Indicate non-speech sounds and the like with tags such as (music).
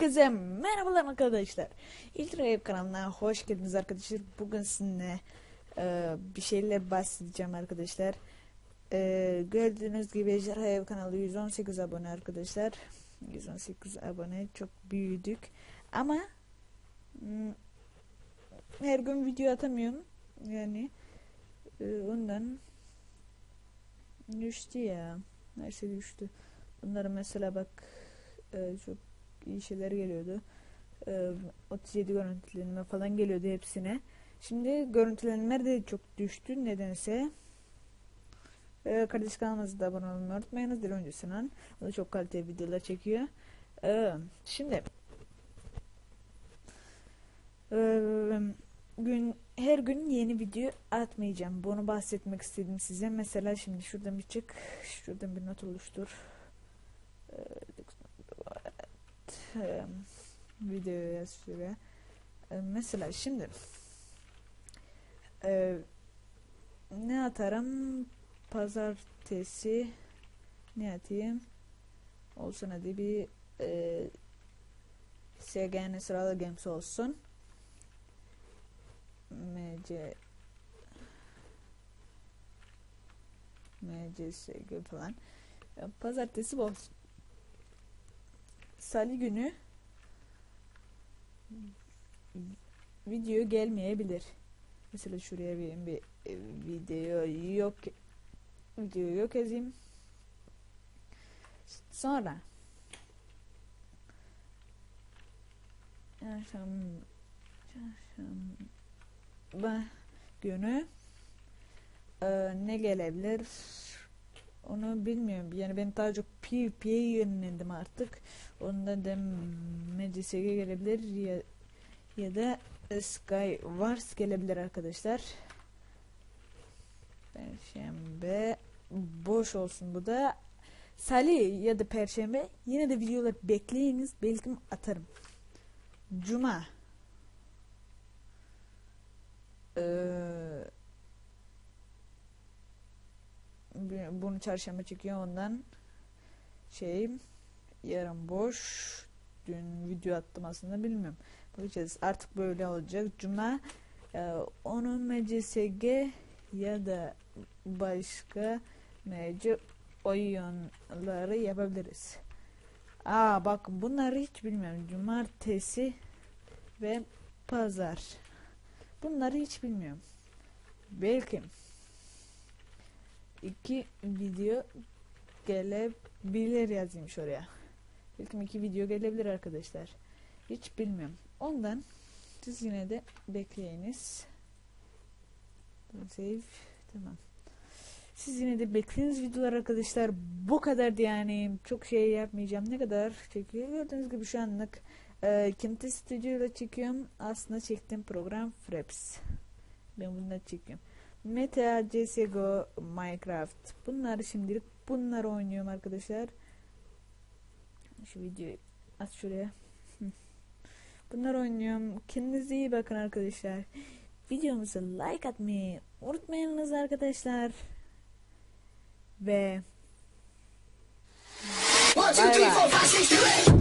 Herkese merhabalar arkadaşlar. İltra kanalına hoş geldiniz arkadaşlar. Bugün sizinle e, bir şeyler bahsedeceğim arkadaşlar. E, gördüğünüz gibi Ev kanalı 118 abone arkadaşlar. 118 abone çok büyüdük. Ama her gün video atamıyorum. Yani e, ondan düştü ya. Her şey düştü. Bunları mesela bak e, çok şeyler geliyordu. E, 37 görüntülenme falan geliyordu hepsine. Şimdi görüntülenmeler de çok düştü nedense. E, kardeş kanalımıza da abone olmayı unutmayınız. Dil öncesinden. O da çok kaliteli videolar çekiyor. E, şimdi e, gün her gün yeni video atmayacağım. Bunu bahsetmek istedim size. Mesela şimdi şuradan bir çık. Şuradan bir not oluştur. Ee, videoya şuraya. Ee, mesela şimdi e, ne atarım? Pazartesi ne atayım? Olsun hadi bir e, SGN sıralı games olsun. MC MCSG falan. Pazartesi olsun. Salı günü video gelmeyebilir. Mesela şuraya bir, bir e, video yok video yok yazayım. Sonra çarşamba günü e, ne gelebilir? Onu bilmiyorum. Yani ben daha çok PvP'ye yönlendim artık. Onda da MCSG gelebilir ya, ya da Sky Wars gelebilir arkadaşlar. Perşembe boş olsun bu da. Salı ya da Perşembe yine de videolar bekleyiniz. Belki atarım. Cuma. Bunu çarşamba çekiyor ondan şey yarın boş. Dün video attım aslında bilmiyorum. Bakacağız. Artık böyle olacak. Cuma e, onun MCSG ya da başka MC oyunları yapabiliriz. Aa bakın bunları hiç bilmiyorum. Cumartesi ve pazar. Bunları hiç bilmiyorum. Belki iki video gelebilir yazayım şuraya. İlk iki video gelebilir arkadaşlar. Hiç bilmiyorum. Ondan siz yine de bekleyiniz. Save. Tamam. Siz yine de bekleyiniz videolar arkadaşlar. Bu kadar yani. Çok şey yapmayacağım. Ne kadar çekiyor? Gördüğünüz gibi şu anlık e, Kimti Studio ile çekiyorum. Aslında çektiğim program Fraps. Ben bundan çekiyorum. Meta, CSGO, Minecraft. Bunları şimdilik bunları oynuyorum arkadaşlar. Şu videoyu at şuraya. (laughs) Bunları oynuyorum. Kendinize iyi bakın arkadaşlar. Videomuza like atmayı unutmayınız arkadaşlar. Ve Bye bye. Bye bye.